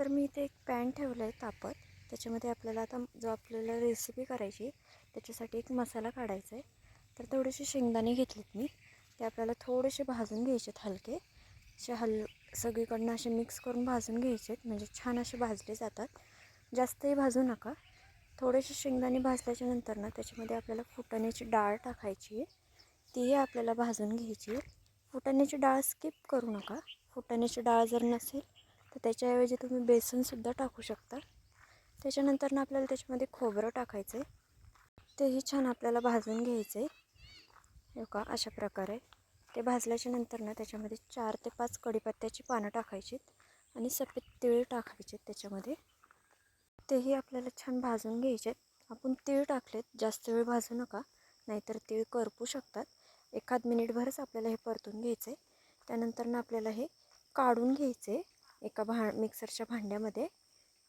तर मी इथे एक पॅन ठेवलं आहे तापत. त्याच्यामध्ये आपल्याला आता जो आपल्याला रेसिपी करायची आहे, त्याच्यासाठी एक मसाला काढायचा आहे. तर थोडेसे शेंगदाणे घेतलेत मी. ते आपल्याला थोडेसे भाजून घ्यायचे आहेत हलके. असे हल सगळीकडनं असे मिक्स करून भाजून घ्यायचे आहेत म्हणजे छान असे भाजले जातात. जास्तही भाजू नका. थोडेसे शेंगदाणे भाजल्याच्या नंतर ना त्याच्यामध्ये आपल्याला फुटण्याची डाळ टाकायची आहे. तीही आपल्याला भाजून घ्यायची आहे. फुटण्याची डाळ स्किप करू नका. फुटण्याची डाळ जर नसेल तर त्याच्याऐवजी तुम्ही बेसनसुद्धा टाकू शकता. त्याच्यानंतर ना आपल्याला त्याच्यामध्ये खोबरं टाकायचं आहे. तेही छान आपल्याला भाजून घ्यायचं आहे. का अशा प्रकारे. ते भाजल्याच्या नंतर ना त्याच्यामध्ये चार ते पाच कढीपत्त्याची पानं टाकायचीत आणि सफेद तीळ टाकायचे त्याच्यामध्ये. तेही आपल्याला छान भाजून घ्यायचे आपण तीळ टाकलेत जास्त वेळ भाजू नका नाहीतर तीळ करपू शकतात. एखाद मिनिटभरच आपल्याला हे परतून घ्यायचं आहे त्यानंतर ना आपल्याला हे काढून घ्यायचे एका भा मिक्सरच्या भांड्यामध्ये.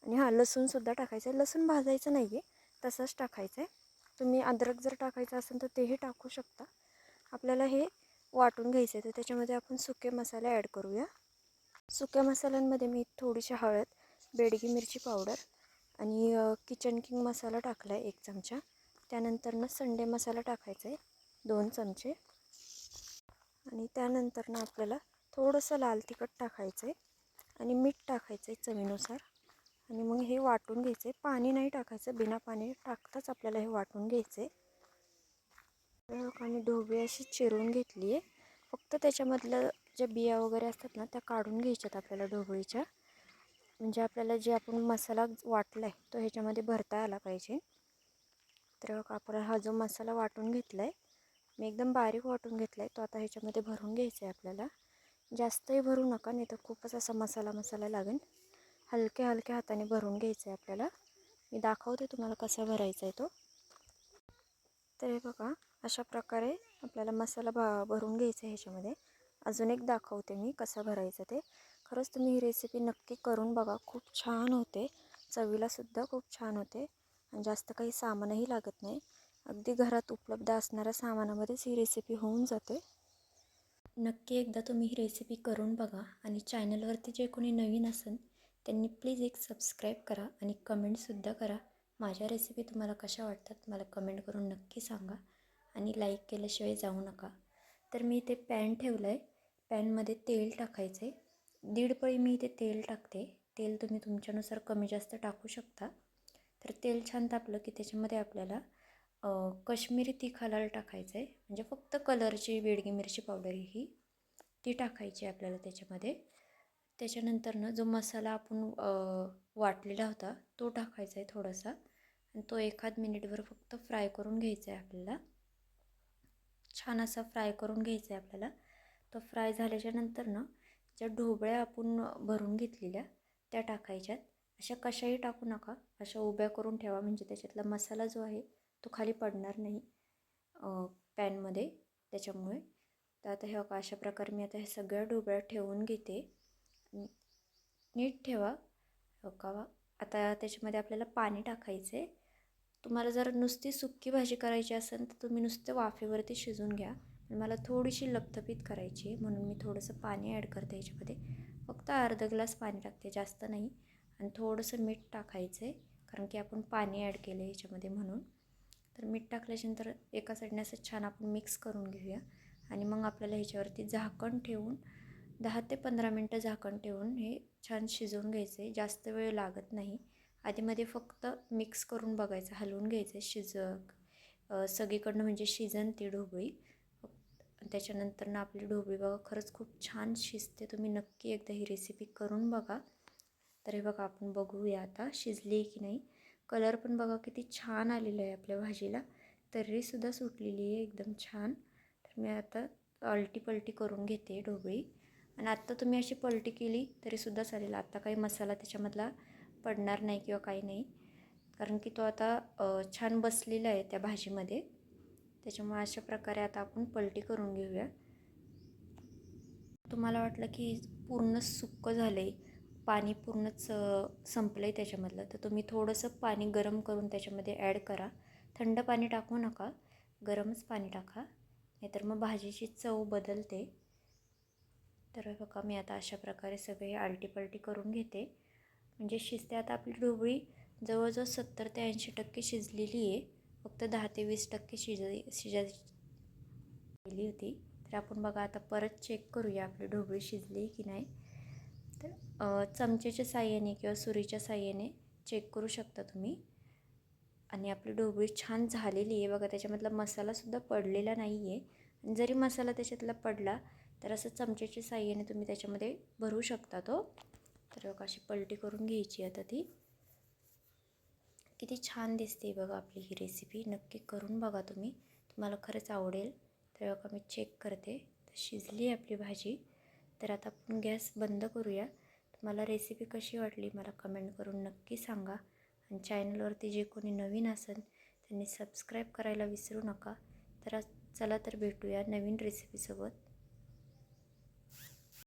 आणि हां लसूणसुद्धा टाकायचं आहे. लसूण भाजायचं नाही आहे तसंच टाकायचं आहे तुम्ही अद्रक जर टाकायचं असेल तर तेही टाकू शकता. आपल्याला हे वाटून घ्यायचं आहे तर त्याच्यामध्ये आपण सुके मसाले ॲड करूया. सुक्या मसाल्यांमध्ये मी थोडीशी हळद बेडगी मिरची पावडर आणि किचन किंग मसाला टाकला आहे एक चमचा. त्यानंतरनं संडे मसाला टाकायचा आहे दोन चमचे. आणि त्यानंतरनं आपल्याला थोडंसं लाल तिखट टाकायचं आहे आणि मीठ टाकायचं आहे चवीनुसार. आणि मग हे वाटून घ्यायचं आहे पाणी नाही टाकायचं बिना पाणी टाकताच आपल्याला हे वाटून घ्यायचं आहे आणि ढोबळी अशी चिरून घेतली आहे फक्त त्याच्यामधलं ज्या बिया वगैरे असतात ना त्या काढून घ्यायच्यात आपल्याला ढोबळीच्या. म्हणजे आपल्याला जे आपण मसाला वाटला आहे तो ह्याच्यामध्ये भरता आला पाहिजे. तर आपण हा जो मसाला वाटून घेतला आहे मी एकदम बारीक वाटून घेतला आहे तो आता ह्याच्यामध्ये भरून घ्यायचा आहे आपल्याला. जास्तही भरू नका नाही तर खूपच असा मसाला मसाला लागेल. हलक्या हलक्या हाताने भरून घ्यायचं आहे आपल्याला. मी दाखवते तुम्हाला कसा भरायचा आहे तो. तर हे बघा अशा प्रकारे आपल्याला मसाला भा भरून घ्यायचा आहे ह्याच्यामध्ये. अजून एक दाखवते मी कसा भरायचा ते. खरंच तुम्ही ही रेसिपी नक्की करून बघा खूप छान होते. चवीलासुद्धा खूप छान होते. आणि जास्त काही सामानही लागत नाही. अगदी घरात उपलब्ध असणाऱ्या सामानामध्येच ही रेसिपी होऊन जाते. नक्की एकदा तुम्ही ही रेसिपी करून बघा आणि चॅनलवरती जे कोणी नवीन असेल त्यांनी प्लीज एक सबस्क्राईब करा आणि कमेंटसुद्धा करा. माझ्या रेसिपी तुम्हाला कशा वाटतात मला कमेंट करून नक्की सांगा आणि लाईक केल्याशिवाय जाऊ नका. तर मी इथे पॅन ठेवलं आहे पॅनमध्ये तेल टाकायचं आहे दीड पळी मी इथे तेल टाकते. तेल तुम्ही तुमच्यानुसार कमी जास्त टाकू शकता. तर तेल छान तापलं की त्याच्यामध्ये आपल्याला कश्मीरी तिखा लाल टाकायचं आहे. म्हणजे फक्त कलरची बेडगी मिरची पावडर ही ती टाकायची आपल्याला त्याच्यामध्ये. त्याच्यानंतरनं जो मसाला आपण वाटलेला होता तो टाकायचा आहे थोडासा. आणि तो एखाद मिनिटभर फक्त फ्राय करून घ्यायचा आहे आपल्याला. छान असा फ्राय करून घ्यायचा आहे आपल्याला. तो फ्राय झाल्याच्यानंतर ना ज्या ढोबळ्या आपण भरून घेतलेल्या त्या टाकायच्यात. अशा कशाही टाकू नका. अशा उभ्या करून ठेवा. म्हणजे त्याच्यातला मसाला जो आहे तो खाली पडणार नाही पॅनमध्ये त्याच्यामुळे. तर आता हे अशा प्रकारे मी आता हे सगळ्या ढोबळ्या ठेवून घेते. नीट ठेवा. हो आता त्याच्यामध्ये आपल्याला पाणी टाकायचं. आहे तुम्हाला जर नुसती सुक्की भाजी करायची असेल तर तुम्ही नुसतं वाफेवरती शिजून घ्या. मला थोडीशी लपथपीत करायची आहे म्हणून मी थोडंसं पाणी ॲड करते याच्यामध्ये. फक्त अर्धा ग्लास पाणी टाकते जास्त नाही. आणि थोडंसं मीठ टाकायचं आहे कारण की आपण पाणी ॲड केलं आहे याच्यामध्ये म्हणून. तर मीठ टाकल्याच्यानंतर एका साईडने असं छान आपण मिक्स करून घेऊया. आणि मग आपल्याला ह्याच्यावरती झाकण ठेवून दहा ते पंधरा मिनटं झाकण ठेवून हे छान शिजवून घ्यायचं आहे जास्त वेळ लागत नाही. आधीमध्ये फक्त मिक्स करून बघायचं हलवून घ्यायचं शिज सगळीकडनं म्हणजे शिजन ती ढोबळी. त्याच्यानंतर ना आपली ढोबळी बघा खरंच खूप छान शिजते. तुम्ही नक्की एकदा ही रेसिपी करून बघा. तर हे बघा आपण बघूया आता शिजली की नाही. कलर पण बघा किती छान आलेला आहे आपल्या भाजीला. तर्रीसुद्धा सुटलेली आहे एकदम छान. तर मी आता अल्टी पलटी करून घेते ढोबळी. आणि आत्ता तुम्ही अशी पलटी केली तरीसुद्धा चालेल. आत्ता काही मसाला त्याच्यामधला पडणार नाही किंवा काही नाही. कारण की तो आता छान बसलेला आहे त्या भाजीमध्ये. त्याच्यामुळे अशा प्रकारे आता आपण पलटी करून घेऊया. तुम्हाला वाटलं की पूर्ण सुक्क झालं आहे पाणी पूर्णच संपलं आहे त्याच्यामधलं. तर तुम्ही थोडंसं पाणी गरम करून त्याच्यामध्ये ॲड करा. थंड पाणी टाकू नका. गरमच पाणी टाका. नाहीतर मग भाजीची चव बदलते. तर बघा मी आता अशा प्रकारे सगळे आलटीपलटी करून घेते. म्हणजे शिजते आता आपली ढोबळी. जवळजवळ सत्तर ते ऐंशी टक्के शिजलेली आहे. फक्त दहा ते वीस टक्के शिज शिजायची होती. तर आपण बघा आता परत चेक करूया आपली ढोबळी शिजली की नाही. तर चमचेच्या साह्याने किंवा सुरीच्या साह्याने चेक करू शकता तुम्ही. आणि आपली ढोबळी छान झालेली आहे बघा त्याच्यामधला मसालासुद्धा पडलेला नाही आहे आणि जरी मसाला त्याच्यातला पडला तर असं चमच्याच्या साह्याने तुम्ही त्याच्यामध्ये भरू शकता तो. तर बघा अशी पलटी करून घ्यायची आता ती. किती छान दिसते बघा आपली ही रेसिपी नक्की करून बघा तुम्ही. तुम्हाला खरंच आवडेल. तर बघा मी चेक करते. तर शिजली आहे आपली भाजी. तर आता आपण गॅस बंद करूया. तुम्हाला रेसिपी कशी वाटली मला कमेंट करून नक्की सांगा. आणि चॅनलवरती जे कोणी नवीन असेल त्यांनी सबस्क्राईब करायला विसरू नका. तर चला तर भेटूया नवीन रेसिपीसोबत